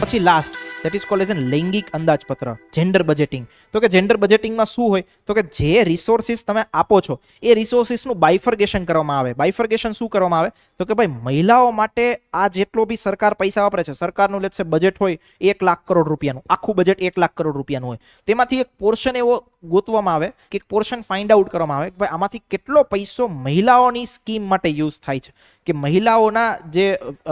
પછી last that is called as an લૈંગિક અંદાજપત્ર gender budgeting તો કે જેન્ડર બજેટિંગમાં શું હોય? તો કે જે રિસોર્સિસ તમે આપો છો, એ રિસોર્સિસનું બાયફર્ગેશન કરવામાં આવે. બાયફર્ગેશન શું કરવામાં આવે? તો કે ભાઈ, મહિલાઓ માટે આ જેટલો બી સરકાર પૈસા વાપરે છે, સરકારનું લેટ્સ બજેટ હોય એક લાખ કરોડ રૂપિયાનું, આખું બજેટ એક લાખ કરોડ રૂપિયાનું હોય. તેમાંથી એક પોર્શન એવો ગોતવામાં આવે કે એક પોર્શન ફાઇન્ડ આઉટ કરવામાં આવે કે ભાઈ, આમાંથી કેટલો પૈસો મહિલાઓની સ્કીમ માટે યુઝ થાય છે. કે મહિલાઓના જે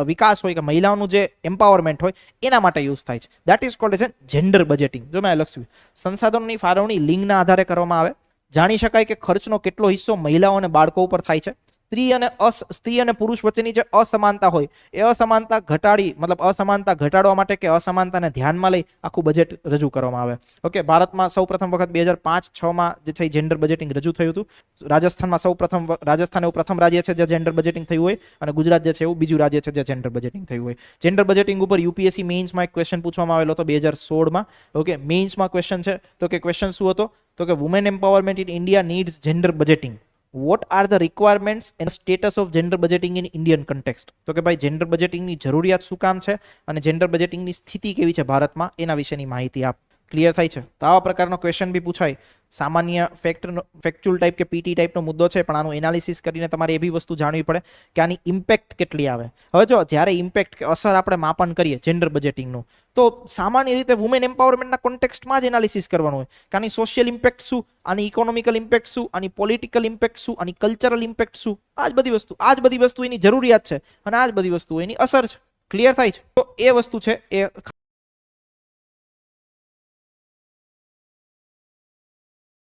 વિકાસ હોય, કે મહિલાઓનું જે એમ્પાવરમેન્ટ હોય, એના માટે યુઝ થાય છે. That is called as a gender budgeting જો મેં લખ્યું, સંસાધનોની ફાળવણી લિંગના આધારે કરવામાં આવે. જાણી શકાય કે ખર્ચનો કેટલો હિસ્સો મહિલાઓ અને બાળકો ઉપર થાય છે. સ્ત્રી અને અસ, સ્ત્રી અને પુરુષ વચ્ચેની જે અસમાનતા હોય, એ અસમાનતા ઘટાડી, મતલબ અસમાનતા ઘટાડવા માટે કે અસમાનતાને ધ્યાનમાં લઈ આખું બજેટ રજૂ કરવામાં આવે. ઓકે ભારતમાં સૌ પ્રથમ વખત બે હજાર પાંચ છમાં જે છે જેન્ડર બજેટિંગ રજૂ થયું હતું. રાજસ્થાનમાં સૌ પ્રથમ રાજસ્થાન એવું પ્રથમ રાજ્ય છે જ્યાં જેન્ડર બજેટિંગ થયું હોય અને ગુજરાત જે છે એવું બીજું રાજ્ય છે જ્યાં જેન્ડર બજેટિંગ થયું હોય. જેન્ડર બજેટિંગ ઉપર યુપીએસસી મેઇન્સમાં એક ક્વેશ્ચન પૂછવામાં આવેલો હતો બે હજાર સોળમાં. ઓકે મેઇન્સમાં ક્વેશ્ચન છે. તો કે ક્વેશ્ચન શું હતો? તો કે women empowerment in India needs gender budgeting what are the requirements and status of gender budgeting in Indian context તો કે ભાઈ જેન્ડર બજેટિંગની જરૂરિયાત શું કામ છે? અને જેન્ડર બજેટિંગની સ્થિતિ કેવી છે ભારતમાં? એના વિશેની માહિતી આપ ક્લિયર થાય છે. તો આવા પ્રકારનો ક્વેશ્ચન બી પૂછાય. સામાન્ય ફેક્ટરનો ફેક્ચ્યુઅલ ટાઈપ કે પીટી ટાઈપનો મુદ્દો છે, પણ આનું એનાલિસિસ કરીને તમારે એ બી વસ્તુ જાણવી પડે કે આની ઇમ્પેક્ટ કેટલી આવે. હવે જો, જ્યારે ઇમ્પેક્ટ કે અસર આપણે માપન કરીએ જેન્ડર બજેટિંગનું તો સામાન્ય રીતે વુમેન એમ્પાવરમેન્ટના કોન્ટેક્સ્ટમાં જ એનાલિસિસ કરવાનું હોય. કે આની સોશિયલ ઇમ્પેક્ટ શું, આની ઇકોનોમિકલ ઇમ્પેક્ટ શું, આની પોલિટિકલ ઇમ્પેક્ટ શું, આની કલ્ચરલ ઇમ્પેક્ટ શું, આ જ બધી વસ્તુ, આ જ બધી વસ્તુ એની જરૂરિયાત છે અને આ જ બધી વસ્તુ એની અસર છે. ક્લિયર થાય છે? તો એ વસ્તુ છે, એ